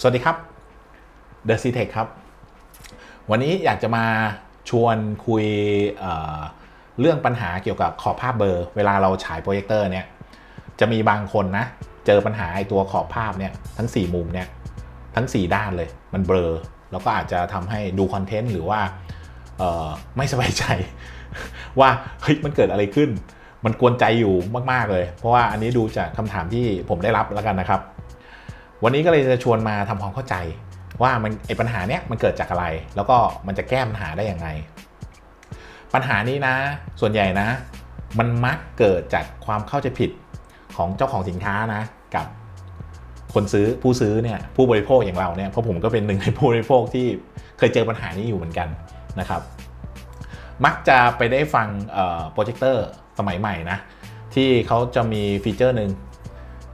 สวัสดีครับ The c t e c h ครับ วันนี้อยากจะมาชวนคุยเเรื่องปัญหาเกี่ยวกับขอบภาพเบอร์ เวลาเราฉายโปรเจคเตอร์เนี่ย จะมีบางคนนะ เจอปัญหาไอตัวขอบภาพเนี่ยทั้ง 4 มุมเนี่ยทั้ง 4 ด้านเลย มันเบลอ แล้วก็อาจจะทำให้ดูคอนเทนต์หรือว่าไม่สบายใจ ว่าเฮ้ยมันเกิดอะไรขึ้น มันกวนใจอยู่มาก ๆ เลย เพราะว่าอันนี้ดูจากคำถามที่ผมได้รับแล้วกันนะครับ วันนี้ก็เลยจะชวนมาทำความเข้าใจว่ามันไอปัญหาเนี้ยมันเกิดจากอะไร แล้วก็มันจะแก้ปัญหาได้ยังไงปัญหานี้นะ ส่วนใหญ่นะ มันมักเกิดจากความเข้าใจผิดของเจ้าของสินค้านะ กับคนซื้อผู้ซื้อเนี่ยผู้บริโภคอย่างเราเนี่ยเพราะผมก็เป็นหนึ่งในผู้บริโภคที่เคยเจอปัญหานี้อยู่เหมือนกันนะครับ มักจะไปได้ฟังโปรเจคเตอร์สมัยใหม่นะที่เขาจะมีฟีเจอร์หนึ่ง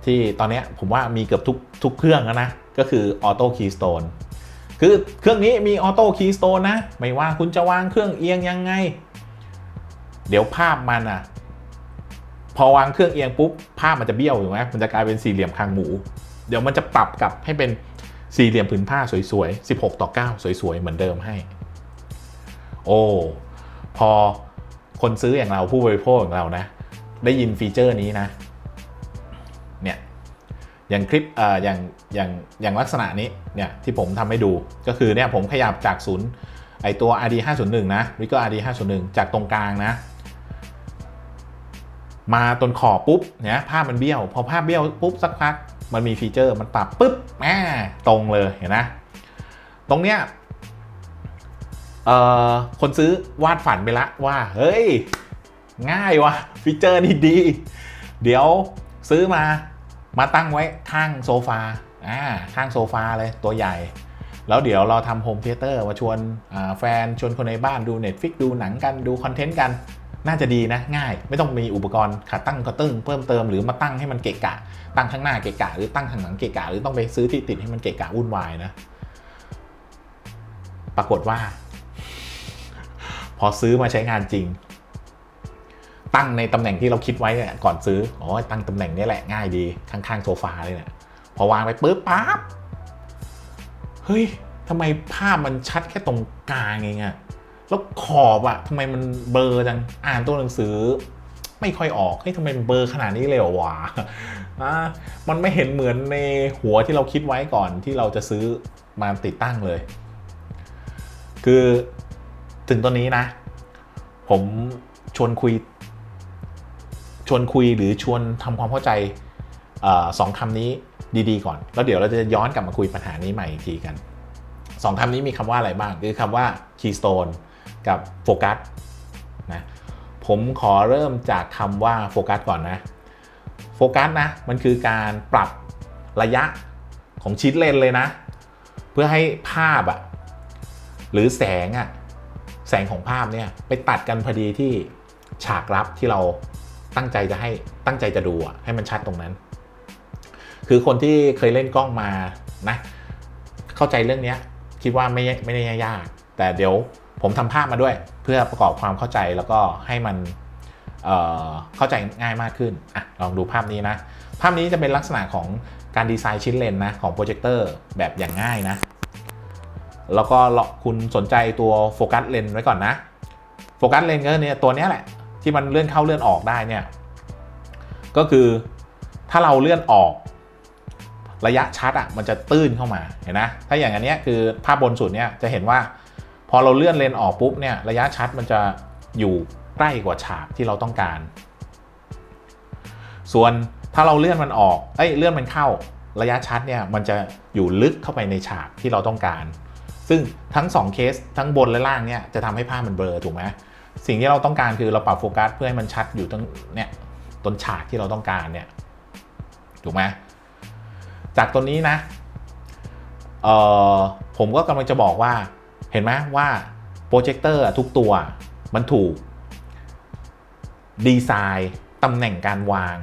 ที่ตอนนี้ผมว่ามีเกือบทุกทุกเครื่องแล้วนะ ก็คือออโต้คีย์สโตนคือเครื่องนี้มีออโต้คีย์สโตนนะ ไม่ว่าคุณจะวางเครื่องเอียงยังไง เดี๋ยวภาพมันอะพอวางเครื่องเอียงปุ๊บภาพมันจะเบี้ยวอยู่ไหมมันจะกลายเป็นสี่เหลี่ยมคางหมู เดี๋ยวมันจะปรับกลับให้เป็นสี่เหลี่ยมผืนผ้าสวยๆ 16 ต่อ 9 สวยๆ เหมือนเดิมให้ โอ้ พอคนซื้ออย่างเราผู้บริโภคอย่างเรานะ ได้ยินฟีเจอร์นี้นะ อย่างคลิปออย่างอย่างอย่างลักษณะนี้เนี่ยที่ผมทำให้ดูก็คือเนี่ยผมขยับจากศูนย์ไอตัว RD 501นะ r i g o RD 501จากตรงกลางนะ มาตนขอบปุ๊บเนี่ยภาพมันเบี้ยว พอภาพเบี้ยวปุ๊บสักพักมันมีฟีเจอร์มันปรับปุ๊บแหมตรงเลยเห็นนะตรงเนี้ยเอ่อคนซื้อวาดฝันไปละว่า เฮ้ย ง่ายวะฟีเจอร์นี่ดี เดี๋ยวซื้อมา มาตั้งไว้ข้างโซฟาอ่าข้างโซฟาเลยตัวใหญ่ แล้วเดี๋ยวเราทำโฮมเทเตอร์มาชวนแฟนชวนคนในบ้านดู Netflix ดูหนังกันดูคอนเทนต์กันน่าจะดีนะง่าย ไม่ต้องมีอุปกรณ์ขาตั้งกระตึ้งเพิ่มเติมหรือมาตั้งให้มันเกะกะ ตั้งข้างหน้าเกะกะ หรือตั้งข้างหลังเกะกะ หรือต้องไปซื้อที่ติดให้มันเกะกะวุ่นวายนะ ปรากฏว่า พอซื้อมาใช้งานจริง ตั้งในตำแหน่งที่เราคิดไว้เนี่ยก่อนซื้ออ๋อตั้งตำแหน่งนี้แหละง่ายดีข้างๆโซฟาเลยเนี่ยพอวางไปปุ๊บปั๊บเฮ้ยทำไมภาพมันชัดแค่ตรงกลางเองอะแล้วขอบอะทำไมมันเบลอจังอ่านตัวหนังสือ ไม่ค่อยออกเฮ้ยทำไมมันเบลอขนาดนี้เลยเหรอวะะมันไม่เห็นเหมือนในหัวที่เราคิดไว้ก่อนที่เราจะซื้อมาติดตั้งเลย คือถึงตอนนี้นะ ผมชวนคุย ชวนคุยหรือชวนทำความเข้าใจสองคำนี้ดีๆก่อน แล้วเดี๋ยวเราจะย้อนกลับมาคุยปัญหานี้ใหม่อีกทีกันสองคำนี้มีคำว่าอะไรบ้างคือคำว่า keystone กับโฟกัสนะผมขอเริ่มจากคำว่าโฟกัสก่อนนะโฟกัสนะ มันคือการปรับระยะของชิ้นเลนเลยนะ เพื่อให้ภาพอะหรือแสงอะแสงของภาพเนี่ยไปตัดกันพอดีที่ฉากลับที่เรา ตั้งใจจะให้ตั้งใจจะดูอะให้มันชัดตรงนั้น คือคนที่เคยเล่นกล้องมานะ เข้าใจเรื่องนี้คิดว่าไม่ไม่ได้ยากแต่เดี๋ยวผมทำภาพมาด้วย เพื่อประกอบความเข้าใจแล้วก็ให้มันเเข้าใจง่ายมากขึ้นอะลองดูภาพนี้นะ ภาพนี้จะเป็นลักษณะของการดีไซน์ชิ้นเลนนะของโปรเจคเตอร์แบบอย่างง่ายนะ แล้วก็คุณสนใจตัวโฟกัสเลนไว้ก่อนนะ โฟกัสเลนก็เนี่ยตัวนี้แหละ ที่มันเลื่อนเข้าเลื่อนออกได้เนี่ยก็คือถ้าเราเลื่อนออกระยะชัดอะมันจะตื้นเข้ามาเห็นนะถ้าอย่างอันนี้คือภาพบนสุดเนี่ยจะเห็นว่า พอเราเลื่อนเลนออกปุ๊บเนี่ยระยะชัดมันจะอยู่ใกล้กว่าฉากที่เราต้องการ ส่วนถ้าเราเลื่อนมันออกเอ้ยเลื่อนมันเข้าระยะชัดเนี่ยมันจะอยู่ลึกเข้าไปในฉากที่เราต้องการ ซึ่งทั้ง 2 เคสทั้งบนและล่างเนี่ยจะทำให้ภาพมันเบลอถูกไหม สิ่งที่เราต้องการคือเราปรับโฟกัสเพื่อให้มันชัดอยู่ตรงเนี่ยต้นฉากที่เราต้องการเนี่ยถูกไหมจากตัวนี้นะเออผมก็กำลังจะบอกว่าเห็นไหมว่าโปรเจคเตอร์ทุกตัวมันถูกดีไซน์ตำแหน่งการวาง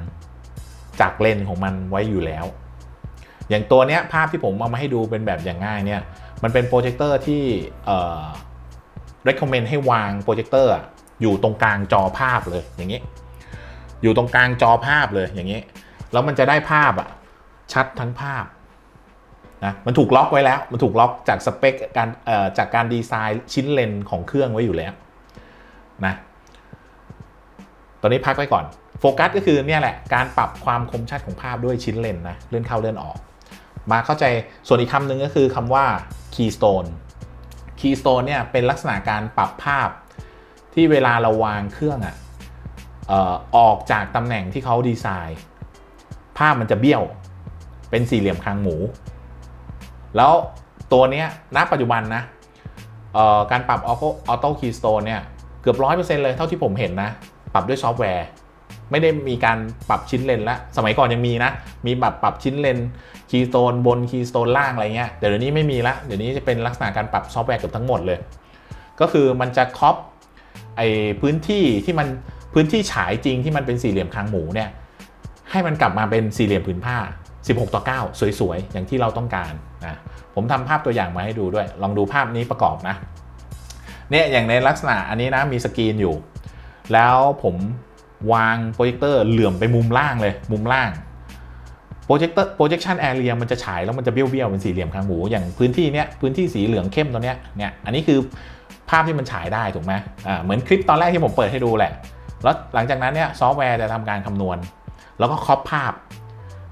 จากเลนของมันไว้อยู่แล้ว อย่างตัวเนี้ยภาพที่ผมเอามาให้ดูเป็นแบบอย่างง่ายเนี่ยมันเป็นโปรเจคเตอร์ที่ recommend ให้วางโปรเจคเตอร์อยู่ตรงกลางจอภาพเลยอย่างนี้ อยู่ตรงกลางจอภาพเลยอย่างนี้ แล้วมันจะได้ภาพอะชัดทั้งภาพนะมันถูกล็อกไว้แล้ว มันถูกล็อกจากสเปคการจากการดีไซน์ชิ้นเลนของเครื่องไว้อยู่แล้วนะตอนนี้พักไว้ก่อน โฟกัสก็คือเนี่ยแหละ การปรับความคมชัดของภาพด้วยชิ้นเลนนะ เลื่อนเข้าเลื่อนออก มาเข้าใจส่วนอีกคำหนึ่งก็คือคำว่า keystone keystone เนี่ยเป็นลักษณะการปรับภาพที่เวลาเราวางเครื่องอะเอ่อออกจากตำแหน่งที่เขาดีไซน์ ภาพมันจะเบี้ยวเป็นสี่เหลี่ยมคางหมู แล้วตัวนี้ณปัจจุบันนะการปรับออโต้คีย์สโตนเนี่ยเกือบร้อยเปอร์เซ็นต์เลยเท่าที่ผมเห็นนะ ปรับด้วยซอฟต์แวร์ ไม่ได้มีการปรับชิ้นเลนละ สมัยก่อนยังมีนะ มีแบบปรับชิ้นเลน คีย์สโตนบนคีย์สโตนล่างอะไรเงี้ยเดี๋ยวนี้ไม่มีละเดี๋ยวนี้จะเป็นลักษณะการปรับซอฟต์แวร์เกือบทั้งหมดเลย ก็คือมันจะครอปไอพื้นที่ที่มันพื้นที่ฉายจริงที่มันเป็นสี่เหลี่ยมคางหมูเนี่ยให้มันกลับมาเป็นสี่เหลี่ยมผืนผ้า 16 ต่อ 9 สวยๆ อย่างที่เราต้องการนะผมทำภาพตัวอย่างมาให้ดูด้วย ลองดูภาพนี้ประกอบนะเนี่ยอย่างในลักษณะอันนี้นะมีสกรีนอยู่ แล้วผมวางโปรเจคเตอร์เหลื่อมไปมุมล่างเลย มุมล่าง โปรเจคเตอร์โปรเจคชันแอเรียมันจะฉายแล้วมันจะเบี้ยวๆเป็นสี่เหลี่ยมคางหมูอย่างพื้นที่เนี้ยพื้นที่สีเหลืองเข้มตัวเนี้ยเนี่ยอันนี้คือภาพที่มันฉายได้ถูกไหมอ่าเหมือนคลิปตอนแรกที่ผมเปิดให้ดูแหละ แล้วหลังจากนั้นเนี่ยซอฟต์แวร์จะทำการคำนวณ แล้วก็ครอปภาพ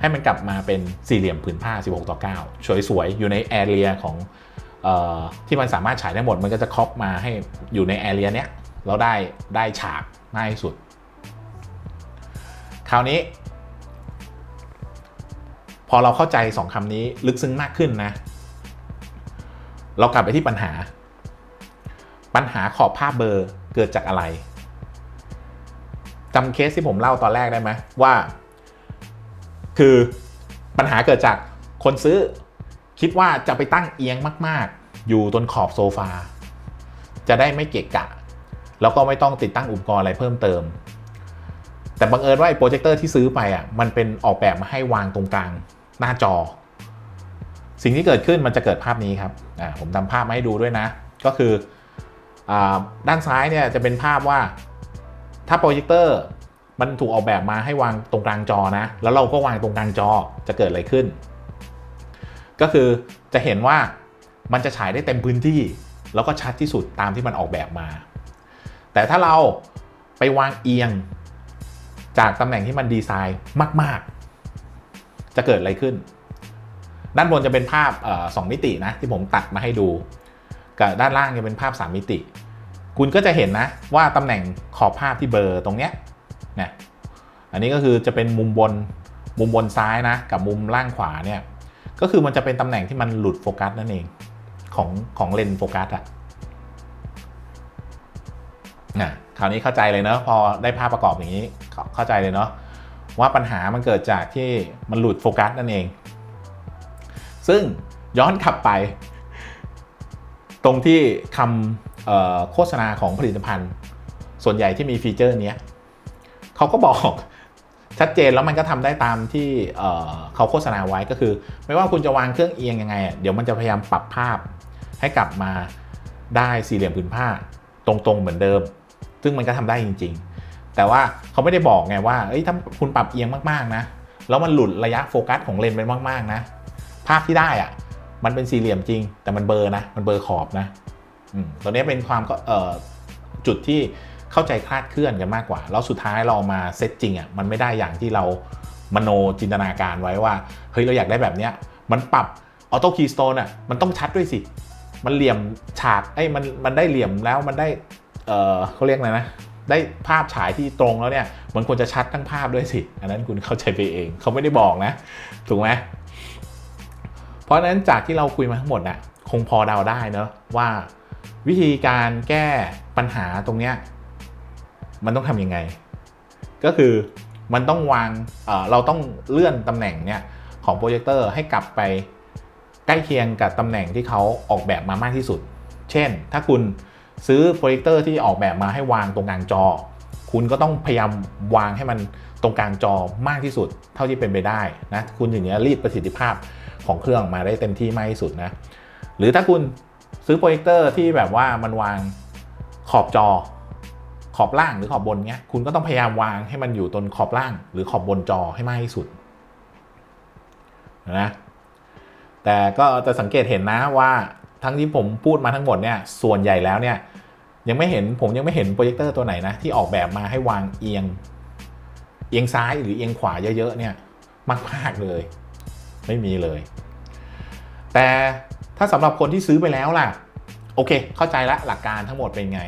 ให้มันกลับมาเป็นสี่เหลี่ยมผืนผ้า 16 ต่อ 9 สวยๆ อยู่ในแอเรียของเออที่มันสามารถฉายได้หมด มันก็จะครอปมาให้อยู่ในแอเรียเนี้ยแล้วได้ได้ฉากง่ายสุด คราวนี้ พอเราเข้าใจสองคำนี้ลึกซึ้งมากขึ้นนะ เรากลับไปที่ปัญหา ปัญหาขอบภาพเบอร์เกิดจากอะไรจำเคสที่ผมเล่าตอนแรกได้ไหมว่า คือปัญหาเกิดจากคนซื้อ คิดว่าจะไปตั้งเอียงมาก ๆ อยู่ตนขอบโซฟา จะได้ไม่เกะกะ แล้วก็ไม่ต้องติดตั้งอุปกรณ์อะไรเพิ่มเติม แต่บังเอิญว่าไอ้โปรเจคเตอร์ที่ซื้อไปอะมันเป็นออกแบบมาให้วางตรงกลาง หน้าจอ สิ่งที่เกิดขึ้นมันจะเกิดภาพนี้ครับผมทำภาพมาให้ดูด้วยนะ ก็คืออด้านซ้ายเนี่ยจะเป็นภาพว่าถ้าโปรเจคเตอร์มันถูกออกแบบมาให้วางตรงกลางจอนะ แล้วเราก็วางตรงกลางจอจะเกิดอะไรขึ้น ก็คือจะเห็นว่ามันจะฉายได้เต็มพื้นที่ แล้วก็ชัดที่สุดตามที่มันออกแบบมา แต่ถ้าเราไปวางเอียงจากตำแหน่งที่มันดีไซน์มาก ๆ จะเกิดอะไรขึ้น ด้านบนจะเป็นภาพสองมิตินะที่ผมตัดมาให้ดู กับด้านล่างจะเป็นภาพ 3 มิติ คุณก็จะเห็นนะว่าตำแหน่งขอบภาพที่เบลอร์ตรงเนี้ยนี่อันนี้ก็คือจะเป็นมุมบนมุมบนซ้ายนะ กับมุมล่างขวาเนี่ยก็คือมันจะเป็นตำแหน่งที่มันหลุดโฟกัสนั่นเองของของเลนส์โฟกัสอะนะคราวนี้เข้าใจเลยเนาะพอได้ภาพประกอบอย่างนี้เข้าเข้าใจเลยเนาะ ว่าปัญหามันเกิดจากที่มันหลุดโฟกัสนั่นเอง ซึ่งย้อนกลับไป ตรงที่คำโฆษณาของผลิตภัณฑ์ ส่วนใหญ่ที่มีฟีเจอร์นี้เขาก็บอกชัดเจนแล้วมันก็ทำได้ตามที่เเขาโฆษณาไว้ก็คือ ไม่ว่าคุณจะวางเครื่องเอียงยังไงอะเดี๋ยวมันจะพยายามปรับภาพ ให้กลับมาได้สี่เหลี่ยมผืนผ้า ตรงๆเหมือนเดิม ซึ่งมันก็ทำได้จริง ๆ แต่ว่าเขาไม่ได้บอกไงว่าเอ้ยถ้าคุณปรับเอียงมากๆนะ แล้วมันหลุดระยะโฟกัสของเลนส์ไปมากๆนะ ภาพที่ได้อะมันเป็นสี่เหลี่ยมจริง แต่มันเบอร์นะ มันเบอร์ขอบนะอตัวนี้เป็นความก็จุดที่เข้าใจคลาดเคลื่อนกันมากกว่า แล้วสุดท้ายเรามาเซตจริงอะมันไม่ได้อย่างที่เรามโนจินตนาการไว้ว่า เฮ้ยเราอยากได้แบบเนี้ยมันปรับออโต้คีย์สโตนอะมันต้องชัดด้วยสิ มันเหลี่ยมฉากไอ้มันมันได้เหลี่ยมแล้วมันได้ เออเขาเรียกอะไรนะ ได้ภาพฉายที่ตรงแล้วเนี่ยมันควรจะชัดทั้งภาพด้วยสิ อันนั้นคุณเข้าใจไปเองเขาไม่ได้บอกนะ ถูกไหมเพราะฉะนั้นจากที่เราคุยมาทั้งหมดน่ะคงพอเดาได้เนอะว่าวิธีการแก้ปัญหาตรงเนี้ยมันต้องทำยังไง ก็คือมันต้องวางเเราต้องเลื่อนตำแหน่งเนี่ยของโปรเจคเตอร์ให้กลับไปใกล้เคียงกับตำแหน่งที่เขาออกแบบมามากที่สุด เช่น ถ้าคุณ ซื้อโปรเจคเตอร์ที่ออกแบบมาให้วางตรงกลางจอ คุณก็ต้องพยายามวางให้มันตรงกลางจอมากที่สุด เท่าที่เป็นไปได้นะคุณอย่างนี้รีดประสิทธิภาพของเครื่องมาได้เต็มที่มากที่สุดนะหรือถ้าคุณซื้อโปรเจคเตอร์ที่แบบว่ามันวางขอบจอ ขอบล่างหรือขอบบนเนี้ยคุณก็ต้องพยายามวางให้มันอยู่ตรงขอบล่าง หรือขอบบนจอให้มากที่สุดนะแต่ก็จะสังเกตเห็นนะว่า ทั้งที่ผมพูดมาทั้งหมดเนี่ยส่วนใหญ่แล้วเนี่ยยังไม่เห็นผมยังไม่เห็นโปรเจคเตอร์ตัวไหนนะที่ออกแบบมาให้วางเอียง เอียงซ้ายหรือเอียงขวาเยอะๆเนี่ยมากๆเลย ไม่มีเลย แต่ถ้าสำหรับคนที่ซื้อไปแล้วล่ะ โอเค เข้าใจละหลักการทั้งหมดเป็นไง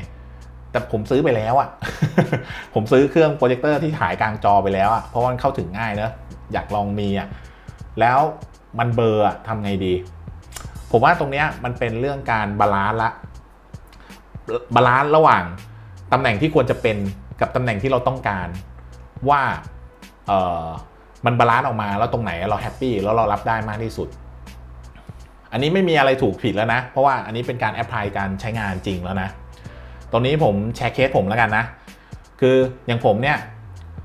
แต่ผมซื้อไปแล้วอะ่ะ ผมซื้อเครื่องโปรเจคเตอร์ที่ถ่ายกลางจอไปแล้วอะ่ะเพราะมันเข้าถึงง่ายเนอะอยากลองมีอะ่ะแล้วมันเบลอร์อะทำไงดี ผมว่าตรงนี้มันเป็นเรื่องการบาลานซ์ละบาลานซ์ระหว่างตำแหน่งที่ควรจะเป็นกับตำแหน่งที่เราต้องการ ว่าเออมันบาลานซ์ออกมาแล้วตรงไหนเราแฮปปี้แล้วเรารับได้มากที่สุด อันนี้ไม่มีอะไรถูกผิดแล้วนะ เพราะว่าอันนี้เป็นการแอพพลายการใช้งานจริงแล้วนะตรงนี้ผมแชร์เคสผมแล้วกันนะ คืออย่างผมเนี่ย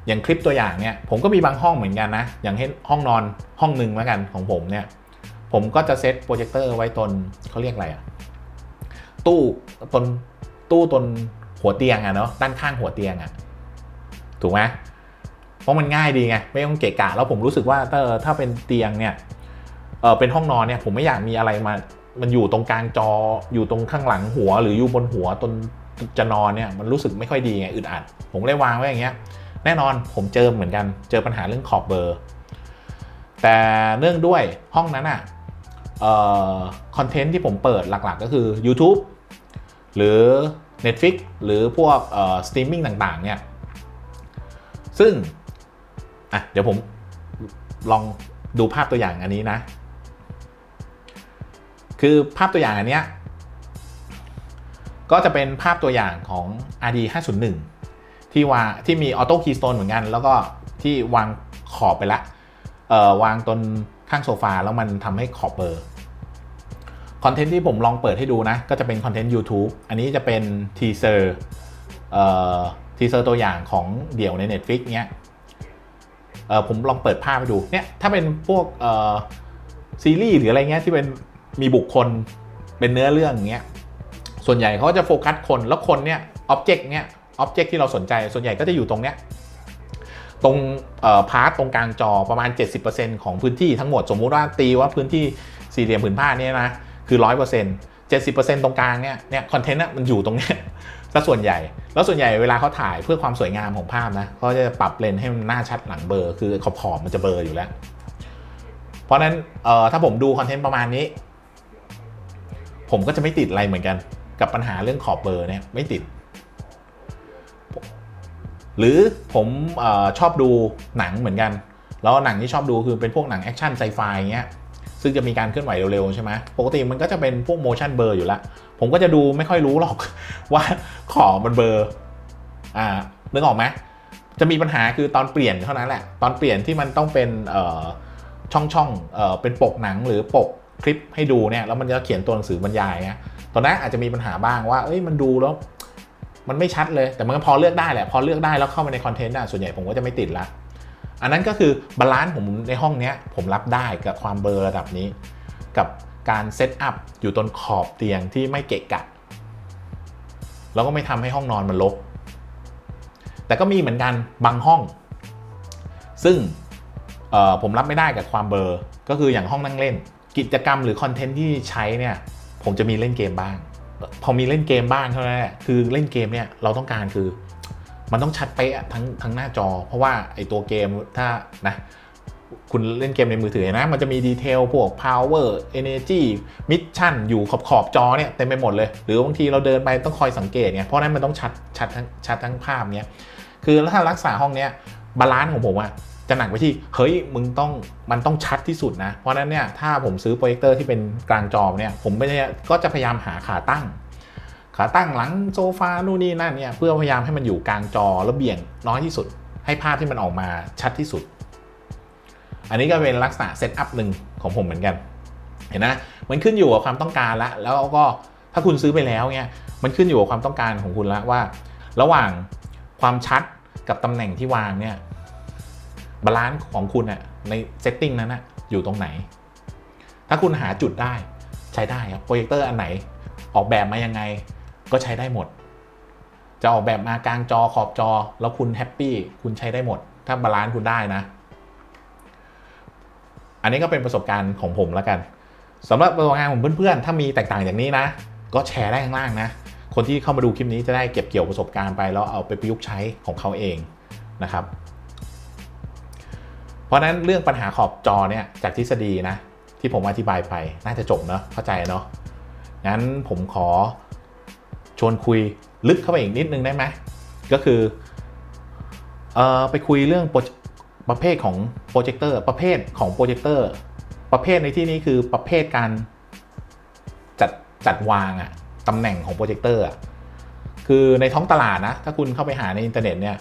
อย่างคลิปตัวอย่างเนี่ยผมก็มีบางห้องเหมือนกันนะ อย่างเช่นห้องนอนห้องหนึ่งแล้วกันของผมเนี่ย ผมก็จะเซตโปรเจคเตอร์ไว้ตนเขาเรียกอะไรอะตู้ตนตู้ตนหัวเตียงอะเนาะด้านข้างหัวเตียงอะถูกไหมเพราะมันง่ายดีไงไม่ต้องเกะกะแล้วผมรู้สึกว่าถ้าถ้าเป็นเตียงเนี่ยเออเป็นห้องนอนเนี่ยผมไม่อยากมีอะไรมามันอยู่ตรงกลางจออยู่ตรงข้างหลังหัว หรืออยู่บนหัวตนจะนอนเนี่ยมันรู้สึกไม่ค่อยดีไงอึดอัด ผมเลยวางไว้อย่างเงี้ยแน่นอนผมเจอเหมือนกันเจอปัญหาเรื่องขอบเบอร์ แต่เนื่องด้วยห้องนั้นอะ คอนเทนต์ที่ผมเปิดหลักๆ ก็คือ YouTube หรือ Netflix หรือพวกสตรีมมิ่งต่างๆเนี่ยซึ่งอะเดี๋ยวผมลองดูภาพตัวอย่างอันนี้นะ คือภาพตัวอย่างอันเนี้ยก็จะเป็นภาพตัวอย่างของ RD 501 ที่วางที่มีออโต้คีย์สโตนเหมือนกัน แล้วก็ที่วางขอบไปละเอ่อวางตน ข้างโซฟาแล้วมันทำให้ขอบเบอร์คอนเทนต์ที่ผมลองเปิดให้ดูนะ ก็จะเป็นคอนเทนต์ YouTube อันนี้จะเป็นทีเซอร์เอ่อทีเซอร์ตัวอย่างของเดี่ยวใน Netflix เนี้ยเออผมลองเปิดภาพไปดูเนี่ยถ้าเป็นพวกเอ่อซีรีส์หรืออะไรเงี้ยที่เป็นมีบุคคลเป็นเนื้อเรื่องเงี้ยส่วนใหญ่เขาจะโฟกัสคนแล้วคนเนี่ยอ็อบเจกต์เนี่ยอ็อบเจกต์ที่เราสนใจส่วนใหญ่ก็จะอยู่ตรงเนี้ย ตรงพาร์ตตรงกลางจอประมาณ 70%ของพื้นที่ทั้งหมดสมมุติว่าตีว่าพื้นที่สี่เหลี่ยมผืนผ้าเนี่ยนะคือ 100% 70%ตรงกลางเนี่ยเนี่ยคอนเทนต์น่ะมันอยู่ตรงเนี้ยซะส่วนใหญ่ แล้วส่วนใหญ่เวลาเขาถ่ายเพื่อความสวยงามของภาพนะเขาจะปรับเลนให้มันหน้าชัดหลังเบอร์คือขอบขอบมันจะเบอร์อยู่แล้ว เพราะนั้นเอ่อถ้าผมดูคอนเทนต์ประมาณนี้ ผมก็จะไม่ติดอะไรเหมือนกัน กับปัญหาเรื่องขอบเบอร์เนี่ยไม่ติด หรือผมอชอบดูหนังเหมือนกัน แล้วหนังที่ชอบดูคือเป็นพวกหนังแอคชั่นไซไฟเงี้ยซึ่งจะมีการเคลื่อนไหวเร็วๆใช่ไหมปกติมันก็จะเป็นพวกโมชั่นเบอร์อยู่แล้วผมก็จะดูไม่ค่อยรู้หรอกว่าขอมันเบอร์อ่านึกออกไหมจะมีปัญหาคือตอนเปลี่ยนเท่านั้นแหละ ตอนเปลี่ยนที่มันต้องเป็นช่องช่องเออเป็นปกหนังหรือปกคลิปให้ดูเนี่ยแล้วมันจะเขียนตัวหนังสือบรรยายเงี้ยตอนนั้นอาจจะมีปัญหาบ้างว่าเอ้ยมันดูแล้ว มันไม่ชัดเลย แต่มันก็พอเลือกได้แหละ พอเลือกได้แล้วเข้ามาในคอนเทนต์อะส่วนใหญ่ผมก็จะไม่ติดละ อันนั้นก็คือบาลานซ์ผมในห้องเนี้ยผมรับได้กับความเบอร์ระดับนี้ กับการเซตอัพอยู่ตรงขอบเตียงที่ไม่เกะกะ แล้วก็ไม่ทำให้ห้องนอนมันรก แต่ก็มีเหมือนกันบางห้อง ซึ่งผมรับไม่ได้กับความเบอร์ ก็คืออย่างห้องนั่งเล่น กิจกรรมหรือคอนเทนต์ที่ใช้เนี่ยผมจะมีเล่นเกมบ้าง พอมีเล่นเกมบ้างเท่านั้นแหละคือเล่นเกมเนี่ยเราต้องการคือ มันต้องชัดเป๊ะทั้งทั้งหน้าจอ เพราะว่าไอตัวเกมถ้านะคุณเล่นเกมในมือถือนะ มันจะมีดีเทลพวก power energy mission อยู่ขอบขอบจอเนี่ยเต็มไปหมดเลย หรือบางทีเราเดินไปต้องคอยสังเกตเนี่ยเพราะนั้นมันต้องชัดชัดทั้งชัดทั้งภาพเนี่ยคือถ้ารักษาห้องเนี้ยบาลานซ์ของผมอะ จะหนักไปที่เฮ้ยมึงต้องมันต้องชัดที่สุดนะ เพราะนั้นเนี่ยถ้าผมซื้อโปรเจคเตอร์ที่เป็นกลางจอเนี่ยผมไม่ได้ก็จะพยายามหาขาตั้ง ขาตั้งหลังโซฟานู่นนี่นั่นเนี่ยเพื่อพยายามให้มันอยู่กลางจอแล้วเบี่ยงน้อยที่สุด ให้ภาพที่มันออกมาชัดที่สุด อันนี้ก็เป็นลักษณะเซตอัพหนึ่งของผมเหมือนกันเห็นนะมันขึ้นอยู่กับความต้องการละแล้วก็ถ้าคุณซื้อไปแล้วเนี่ยมันขึ้นอยู่กับความต้องการของคุณละว่า ระหว่างความชัดกับตำแหน่งที่วางเนี่ย บาลานซ์ของคุณอะในเซตติ้งนั้นอะอยู่ตรงไหน ถ้าคุณหาจุดได้ใช้ได้ครับโปรเจคเตอร์อันไหน ออกแบบมายังไงก็ใช้ได้หมด จะออกแบบมากลางจอขอบจอ แล้วคุณแฮปปี้คุณใช้ได้หมด ถ้าบาลานซ์คุณได้นะ อันนี้ก็เป็นประสบการณ์ของผมแล้วกันสำหรับตัวงานของเพื่อนๆ ถ้ามีแตกต่างอย่างนี้นะ ก็แชร์ได้ข้างล่างนะ คนที่เข้ามาดูคลิปนี้จะได้เก็บเกี่ยวประสบการณ์ไปแล้วเอาไปประยุกต์ใช้ของเขาเองนะครับ ราะนั้นเรื่องปัญหาขอบจอเนี่ยจากทฤษฎีนะที่ผมอธิบายไปน่าจะจบเนาะเข้าใจเนาะงั้นผมขอชวนคุยลึกเข้าไปอีกนิดนึงได้ไหมก็คือเออไปคุยเรื่องปรประเภทของโปรเจคเตอร์ประเภทของโปรเจคเตอร์ประเภทในที่นี้คือประเภทการจัดจัดวางอะตำแหน่งของโปรเจคเตอร์อะคือในท้องตลาดนะ ถ้าคุณเข้าไปหาในอินเทอร์เน็ตเนี่ย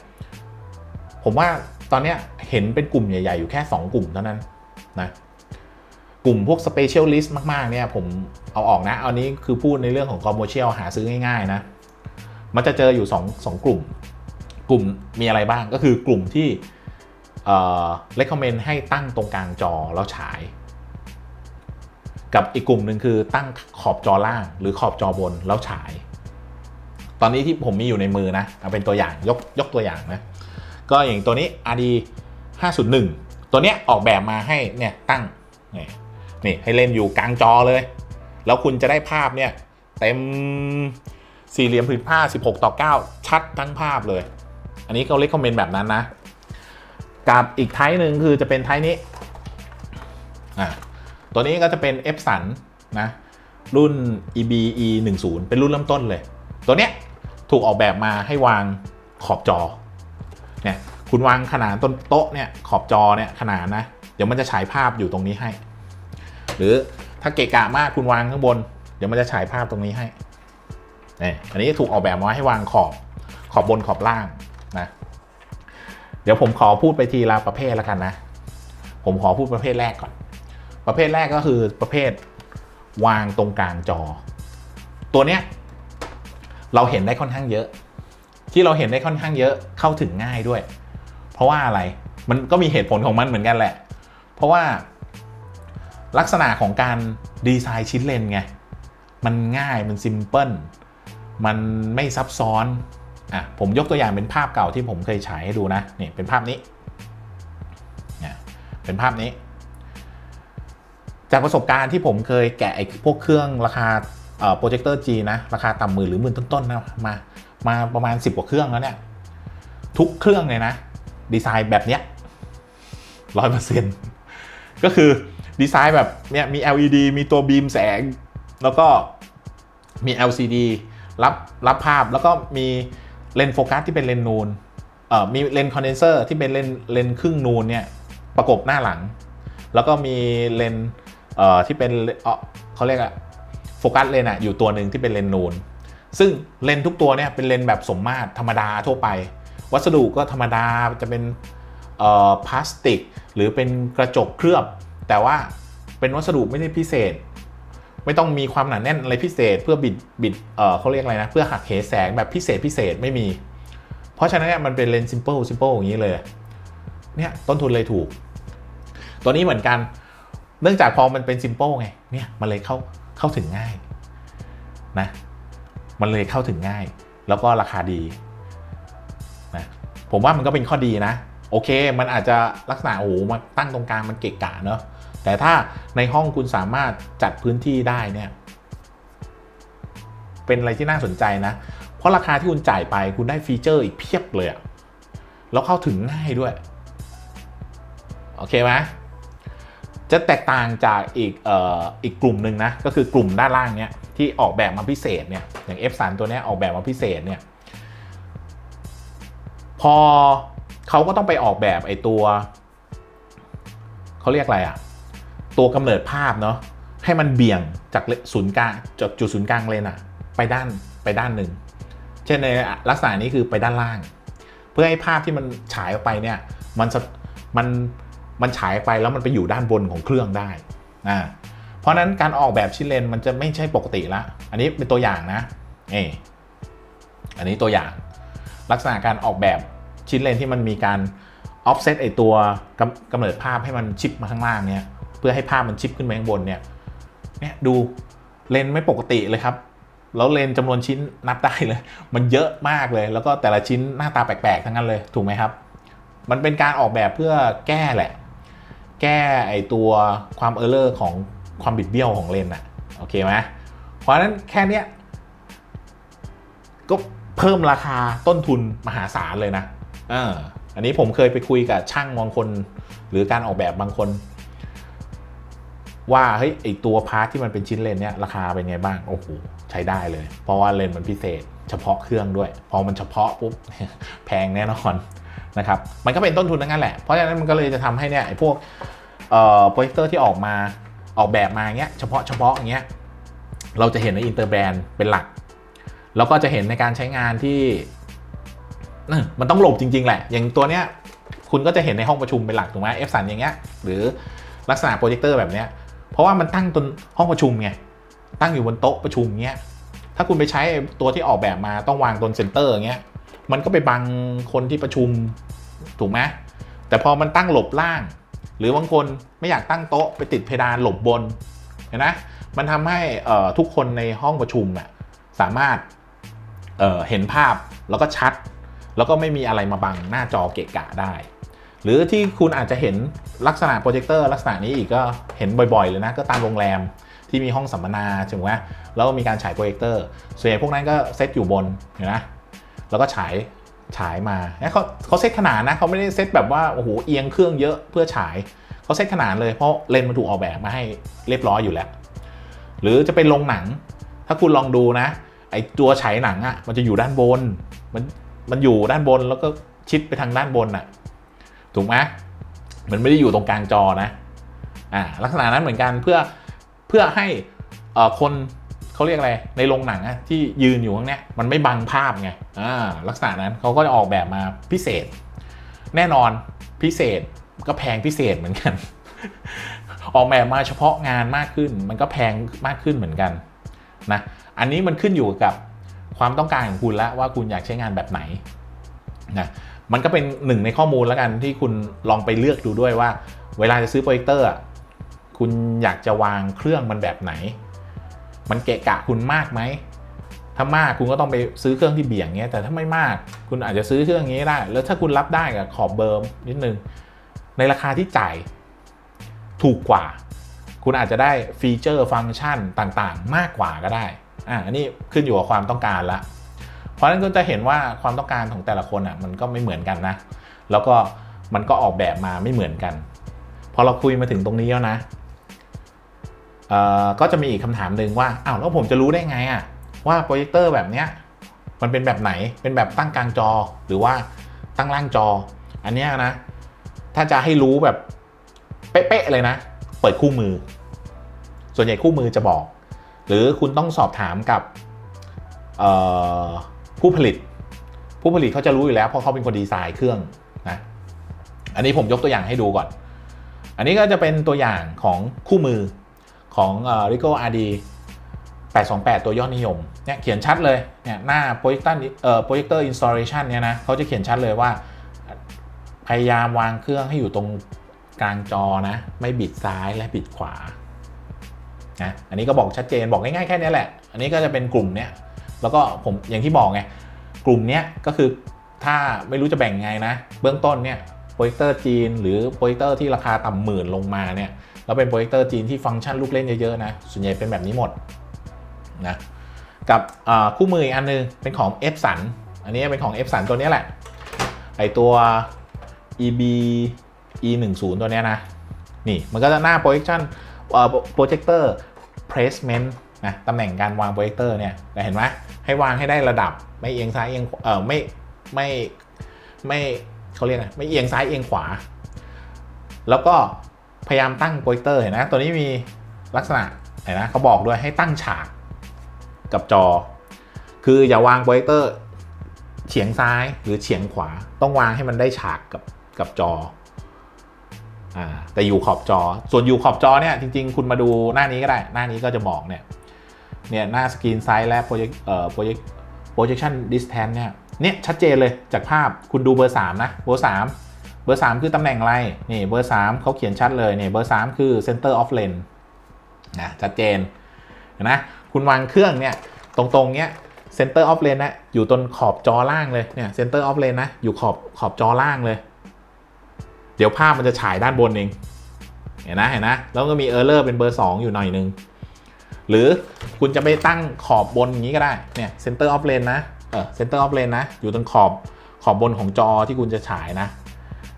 ผมว่า ตอนนี้เห็นเป็นกลุ่มใหญ่ ๆ อยู่แค่ 2 กลุ่มเท่านั้นนะกลุ่มพวก specialist มาก ๆ เนี่ยผมเอาออกนะเอานี้คือพูดในเรื่องของ commercial หาซื้อง่าย ๆ นะ มันจะเจออยู่2 2กลุ่ม กลุ่มมีอะไรบ้างก็คือกลุ่มที่เอ่อ recommend ให้ตั้งตรงกลางจอแล้วฉาย กับอีกกลุ่มหนึ่งคือตั้งขอบจอล่างหรือขอบจอบนแล้วฉาย ตอนนี้ที่ผมมีอยู่ในมือนะเอาเป็นตัวอย่างยกยกตัวอย่างนะ ก็อย่างตัวนี้ RD 501 ตัวเนี้ยออกแบบมาให้เนี่ยตั้งนี่ให้เล่นอยู่กลางจอเลย แล้วคุณจะได้ภาพเนี่ยเต็มสี่เหลี่ยมผืนผ้า 16 ต่อ 9 ชัดทั้งภาพเลย อันนี้เขาเล็กคอมเมนต์แบบนั้นนะ กับอีกไทป์หนึ่งคือจะเป็นไทป์นี้อ่าตัวนี้ก็จะเป็น F สันนะรุ่น EBE 10เป็นรุ่นเริ่มต้นเลย ตัวเนี้ยถูกออกแบบมาให้วางขอบจอ เนี่ยคุณวางขนาดต้นโต๊ะเนี่ยขอบจอเนี่ยขนาดนะเดี๋ยวมันจะฉายภาพอยู่ตรงนี้ให้ หรือถ้าเกะกะมากคุณวางข้างบน เดี๋ยวมันจะฉายภาพตรงนี้ให้เนี่ยอันนี้ถูกออกแบบมาให้วางขอบขอบบนขอบล่างนะเดี๋ยวผมขอพูดไปทีละประเภทแล้วกันนะ ผมขอพูดประเภทแรกก่อน ประเภทแรกก็คือประเภทวางตรงกลางจอ ตัวเนี้ยเราเห็นได้ค่อนข้างเยอะ ที่เราเห็นได้ค่อนข้างเยอะเข้าถึงง่ายด้วย เพราะว่าอะไรมันก็มีเหตุผลของมันเหมือนกันแหละ เพราะว่าลักษณะของการดีไซน์ชิ้นเลนไงมันง่ายมันซิมเพิลมันไม่ซับซ้อนอะผมยกตัวอย่างเป็นภาพเก่าที่ผมเคยฉายให้ดูนะนี่เป็นภาพนี้เนี่ยเป็นภาพนี้ จากประสบการณ์ที่ผมเคยแกะไอ้พวกเครื่องราคาโปรเจคเตอร์ G นะ ราคาต่ำหมื่นหรือหมื่นต้นๆนะมา มาประมาณ 10 กว่าเครื่องแล้วเนี่ย ทุกเครื่องเลยนะ ดีไซน์แบบเนี้ยร้อยเปอร์เซ็นต์ก็คือดีไซน์แบบเนี้ยมี LED มีตัวบีมแสง แล้วก็มี LCD รับรับภาพแล้วก็มีเลนส์โฟกัสที่เป็นเลนส์นูนเอ่อมีเลนส์คอนเดนเซอร์ที่เป็นเลนส์เลนส์ครึ่งนูนเนี่ยประกบหน้าหลัง แล้วก็มีเลนส์เอ่อที่เป็นเออเขาเรียกอะโฟกัสเลนอะอยู่ตัวหนึ่งที่เป็นเลนส์นูน ซึ่งเลนทุกตัวเนี่ยเป็นเลนแบบสมมาตรธรรมดาทั่วไป วัสดุก็ธรรมดาจะเป็นพลาสติก หรือเป็นกระจกเคลือบ แต่ว่าเป็นวัสดุไม่ได้พิเศษ ไม่ต้องมีความหนาแน่นอะไรพิเศษ เพื่อบิดบิดเเขาเรียกอะไรนะเพื่อหักเหแสงแบบพิเศษพิเศษไม่มี เพราะฉะนั้นเนี่ยมันเป็นเลนส์ simple simple อย่างนี้เลยเนี่ยต้นทุนเลยถูก ตัวนี้เหมือนกัน เนื่องจากพอมันเป็น simple ไงเนี่ยมันเลยเข้าเข้าถึงง่ายนะ มันเลยเข้าถึงง่าย แล้วก็ราคาดีนะผมว่ามันก็เป็นข้อดีนะ โอเค มันอาจจะลักษณะโอ้โหมาตั้งตรงกลางมันเกะกะเนาะแต่ถ้าในห้องคุณสามารถจัดพื้นที่ได้เนี่ย เป็นอะไรที่น่าสนใจนะ เพราะราคาที่คุณจ่ายไปคุณได้ฟีเจอร์อีกเพียบเลยอะแล้วเข้าถึงง่ายด้วย โอเคไหม จะแตกต่างจากอีกอ,อ,อีกกลุ่มหนึ่งนะก็คือกลุ่มด้านล่างเนี้ยที่ออกแบบมาพิเศษเนี่ยอย่าง F 3 ตัวนี้ออกแบบมาพิเศษเนี่ยพอเขาก็ต้องไปออกแบบไอ้ตัวเขาเรียกอะไรอะตัวกำเนิดภาพเนาะให้มันเบี่ยงจากศูนย์กลางจากจุดศูนย์กลางเลนอะไปด้านไปด้านหนึ่งเช่นในลักษณะนี้คือไปด้านล่าง เพื่อให้ภาพที่มันฉายออกไปเนี่ยมันมัน มันฉายไปแล้วมันไปอยู่ด้านบนของเครื่องได้อ่าเพราะนั้นการออกแบบชิ้นเลนมันจะไม่ใช่ปกติละ อันนี้เป็นตัวอย่างนะเออันนี้ตัวอย่าง ลักษณะการออกแบบชิ้นเลนที่มันมีการ offset ไอตัวกำกำเนิดภาพให้มันชิปมาข้างล่างเนี่ยเพื่อให้ภาพมันชิปขึ้นไปข้างบนเนี่ยเนี่ยดูเลนไม่ปกติเลยครับ แล้วเลนจำนวนชิ้นนับได้เลย มันเยอะมากเลย แล้วก็แต่ละชิ้นหน้าตาแปลกๆทั้งนั้นเลยถูกไหมครับ มันเป็นการออกแบบเพื่อแก้แหละ แก้ไอตัวความเออร์เลอร์ของความบิดเบี้ยวของเลนส์อะโอเคไหมเพราะนั้นแค่เนี้ยก็เพิ่มราคาต้นทุนมหาศาลเลยนะเอออันนี้ผมเคยไปคุยกับช่างบางคน หรือการออกแบบบางคน ว่าเฮ้ยไอตัวพาร์ทที่มันเป็นชิ้นเลนเนี่ยราคาเป็นไงบ้างโอ้โหใช้ได้เลย เพราะว่าเลนมันพิเศษ เฉพาะเครื่องด้วย พอมันเฉพาะปุ๊บแพงแน่นอน นะครับมันก็เป็นต้นทุนทั้งนั้นแหละ เพราะฉะนั้นมันก็เลยจะทำให้เนี่ยไอ้พวกเอ่อโปรเจคเตอร์ที่ออกมาออกแบบมาเงี้ยเฉพาะเฉพาะอย่างเงี้ยเราจะเห็นในอินเตอร์แบรนด์เป็นหลัก แล้วก็จะเห็นในการใช้งานที่มันต้องหลบจริง ๆ แหละ อย่างตัวเนี้ยคุณก็จะเห็นในห้องประชุมเป็นหลักถูกไหมเอฟสันอย่างเงี้ยหรือลักษณะโปรเจคเตอร์แบบเนี้ยเพราะว่ามันตั้งตนห้องประชุมไงตั้งอยู่บนโต๊ะประชุมเงี้ยถ้าคุณไปใช้ตัวที่ออกแบบมาต้องวางตนเซนเตอร์เงี้ย มันก็ไปบังคนที่ประชุมถูกไหมแต่พอมันตั้งหลบล่าง หรือบางคนไม่อยากตั้งโต๊ะไปติดเพดานหลบบนเห็นไหมมันทำให้ทุกคนในห้องประชุมอะสามารถเเห็นภาพแล้วก็ชัด แล้วก็ไม่มีอะไรมาบังหน้าจอเกะกะได้ หรือที่คุณอาจจะเห็นลักษณะโปรเจคเตอร์ลักษณะนี้อีกก็เห็นบ่อยๆเลยนะก็ตามโรงแรมที่มีห้องสัมมนาใช่ไหมแล้วก็มีการฉายโปรเจคเตอร์ส่วนใหญ่พวกนั้นก็เซตอยู่บนเห็นไหม แล้วก็ฉายฉายมาเนี่เขาเขาเซตขนาดนะเขาไม่ได้เซตแบบว่าโอ้โหเอียงเครื่องเยอะเพื่อฉายเขาเซตขนาดเลยเพราะเลนส์มันถูกออกแบบมาให้เรียบร้อยอยู่แล้ว หรือจะเป็นโรงหนัง ถ้าคุณลองดูนะ ไอตัวฉายหนังอะ่ะมันจะอยู่ด้านบน มันมันอยู่ด้านบนแล้วก็ชิดไปทางด้านบนอะถูกไหมมันไม่ได้อยู่ตรงกลางจอนะอ่าลักษณะนั้นเหมือนกันเพื่อเพื่อให้คน เขาเรียกอะไรในโรงหนังอะที่ยืนอยู่ข้างเนี้ยมันไม่บังภาพไงอ่าลักษณะนั้นเขาก็จะออกแบบมาพิเศษ แน่นอนพิเศษก็แพงพิเศษเหมือนกัน ออกแบบมาเฉพาะงานมากขึ้น มันก็แพงมากขึ้นเหมือนกันนะอันนี้มันขึ้นอยู่กับความต้องการของคุณแล้วว่าคุณอยากใช้งานแบบไหนนะมันก็เป็นหนึ่งในข้อมูลแล้วกันที่คุณลองไปเลือกดูด้วยว่า เวลาจะซื้อโปรเจคเตอร์คุณอยากจะวางเครื่องมันแบบไหน มันเกะกะคุณมากไหมถ้ามากคุณก็ต้องไปซื้อเครื่องที่เบี่ยงเงี้ยแต่ถ้าไม่มากคุณอาจจะซื้อเครื่องนี้ได้ แล้วถ้าคุณรับได้กับขอบเบิร์มนิดนึง ในราคาที่จ่ายถูกกว่า คุณอาจจะได้ฟีเจอร์ฟังก์ชันต่างๆ มากกว่าก็ได้อ่าอันนี้ขึ้นอยู่กับความต้องการละเพราะฉะนั้นก็จะเห็นว่าความต้องการของแต่ละคนอะมันก็ไม่เหมือนกันนะ แล้วก็มันก็ออกแบบมาไม่เหมือนกัน พอเราคุยมาถึงตรงนี้แล้วนะ ก็จะมีอีกคำถามหนึ่งว่าอ้าวแล้วผมจะรู้ได้ไงอะว่าโปรเจคเตอร์แบบเนี้ยมันเป็นแบบไหนเป็นแบบตั้งกลางจอหรือว่าตั้งล่างจอ อันเนี้ยนะถ้าจะให้รู้แบบเป๊ะๆเลยนะ เปิดคู่มือ ส่วนใหญ่คู่มือจะบอก หรือคุณต้องสอบถามกับผู้ผลิต ผู้ผลิตเขาจะรู้อยู่แล้วเพราะเขาเป็นคนดีไซน์เครื่องนะอันนี้ผมยกตัวอย่างให้ดูก่อน อันนี้ก็จะเป็นตัวอย่างของคู่มือ ของเอ่อ Ricoh RD 828 ตัวยอดนิยมเนี่ยเขียนชัดเลยเนี่ยหน้า projector เอ่อ projector installation เนี่ยนะเขาจะเขียนชัดเลยว่า พยายามวางเครื่องให้อยู่ตรงกลางจอนะ ไม่บิดซ้ายและบิดขวานะอันนี้ก็บอกชัดเจนบอกง่ายๆแค่นี้แหละ อันนี้ก็จะเป็นกลุ่มเนี้ยแล้วก็ผมอย่างที่บอกไงกลุ่มเนี้ยก็คือถ้าไม่รู้จะแบ่งไงนะ เบื้องต้นเนี่ยโปรเจคเตอร์จีน หรือโปรเจคเตอร์ที่ราคาต่ำหมื่นลงมาเนี่ย แล้วเป็นโปรเจคเตอร์จีนที่ฟังก์ชันลูกเล่นเยอะๆนะ ส่วนใหญ่เป็นแบบนี้หมดนะกับคู่มืออีกอันนึงเป็นของ F สันอันนี้เป็นของ F สันตัวนี้แหละไอตัว EB E 1 0ตัวนี้นะ นี่มันก็จะหน้า projection เอ่อ projector placement นะตำแหน่งการวางโปรเจคเตอร์เนี่ยเห็นไหมให้วางให้ได้ระดับไม่เอียงซ้ายเอียงเออไม่ไม่ไม่เขาเรียกไงไม่เอียงซ้ายเอียงขวา แล้วก็ พยายามตั้งโปรเจคเตอร์เห็นนะตัวนี้มีลักษณะเห็นนะเขาบอกด้วยให้ตั้งฉากกับจอ คืออย่าวางโปรเจคเตอร์เฉียงซ้ายหรือเฉียงขวา ต้องวางให้มันได้ฉากกับกับจออ่าแต่อยู่ขอบจอ ส่วนอยู่ขอบจอเนี่ยจริง ๆ คุณมาดูหน้านี้ก็ได้ หน้านี้ก็จะบอกเนี่ยเนี่ยหน้าสกรีนไซส์และ project เอ่อ project projection distance เนี่ยเนี่ยชัดเจนเลยจากภาพคุณดูเบอร์ 3 นะ เบอร์ 3 เบอร์ 3 คือตำแหน่งอะไรนี่เบอร์ 3เขาเขียนชัดเลยเนี่ยเบอร์ 3 คือ center of lens นะชัดเจนเห็นะคุณวางเครื่องเนี่ยตรงๆเนี้ย center of lens นะอยู่ตรงขอบจอล่างเลยเนี่ย center of lens นะอยู่ขอบขอบจอล่างเลย เดี๋ยวภาพมันจะฉายด้านบนเองเห็นนะเห็นนะแล้วก็มีเออร์เลอร์เป็นเบอร์ 2 อยู่หน่อยนึงหรือคุณจะไปตั้งขอบบนอย่างนี้ก็ได้เนี่ย center of lane นะเออ center of lane นะอยู่ตรงขอบขอบบนของจอที่คุณจะฉายนะ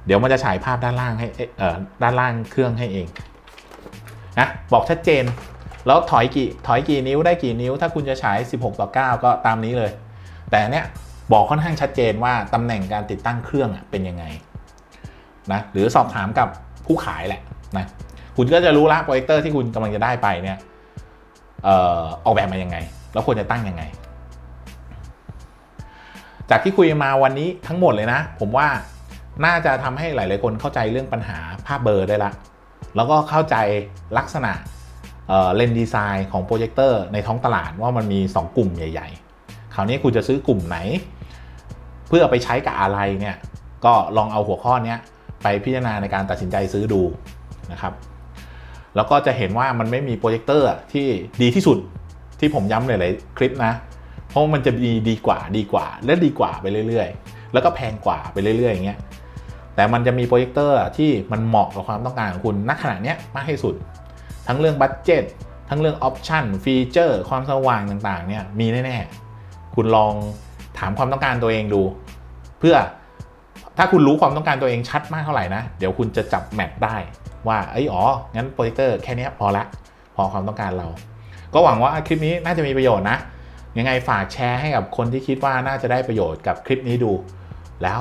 เดี๋ยวมันจะฉายภาพด้านล่างให้เอ่อด้านล่างเครื่องให้เองนะบอกชัดเจน แล้วถอยกี่ถอยกี่นิ้วได้กี่นิ้ว ถ้าคุณจะฉาย 16 ต่อ 9 ก็ตามนี้เลย แต่เนี้ยบอกค่อนข้างชัดเจนว่าตำแหน่งการติดตั้งเครื่องอะเป็นยังไงนะหรือสอบถามกับผู้ขายแหละนะคุณก็จะรู้ละโปรเจคเตอร์ที่คุณกำลังจะได้ไปเนี่ยเอ่อออกแบบมายังไง แล้วควรจะตั้งยังไง จากที่คุยมาวันนี้ทั้งหมดเลยนะ ผมว่า น่าจะทำให้หลาย ๆ คนเข้าใจเรื่องปัญหาภาพเบลอได้ละ แล้วก็เข้าใจลักษณะเลนดีไซน์ของโปรเจคเตอร์ในท้องตลาดว่ามันมี 2 กลุ่มใหญ่ ๆ คราวนี้คุณจะซื้อกลุ่มไหน เพื่อไปใช้กับอะไรเนี่ยก็ลองเอาหัวข้อนี้ไปพิจารณาในการตัดสินใจซื้อดูนะครับ แล้วก็จะเห็นว่ามันไม่มีโปรเจคเตอร์ที่ดีที่สุดที่ผมย้ำหลาย ๆ คลิปนะ เพราะมันจะดีดีกว่าดีกว่าและดีกว่าไปเรื่อย ๆ แล้วก็แพงกว่าไปเรื่อย ๆ อย่างเงี้ย แต่มันจะมีโปรเจคเตอร์ที่มันเหมาะกับความต้องการของคุณณขณะนี้มากที่สุด ทั้งเรื่องบัตเจ็ตทั้งเรื่องออปชันฟีเจอร์ ความสว่างต่างๆเนี่ยมีแน่ๆ คุณลองถามความต้องการตัวเองดู เพื่อถ้าคุณรู้ความต้องการตัวเองชัดมากเท่าไหร่นะ เดี๋ยวคุณจะจับแมทได้ว่าเอ้ยอ๋อ งั้นโปรเจคเตอร์แค่นี้พอละ พอความต้องการเรา ก็หวังว่าคลิปนี้น่าจะมีประโยชน์นะ ยังไงฝากแชร์ให้กับคนที่คิดว่าน่าจะได้ประโยชน์กับคลิปนี้ดู แล้ว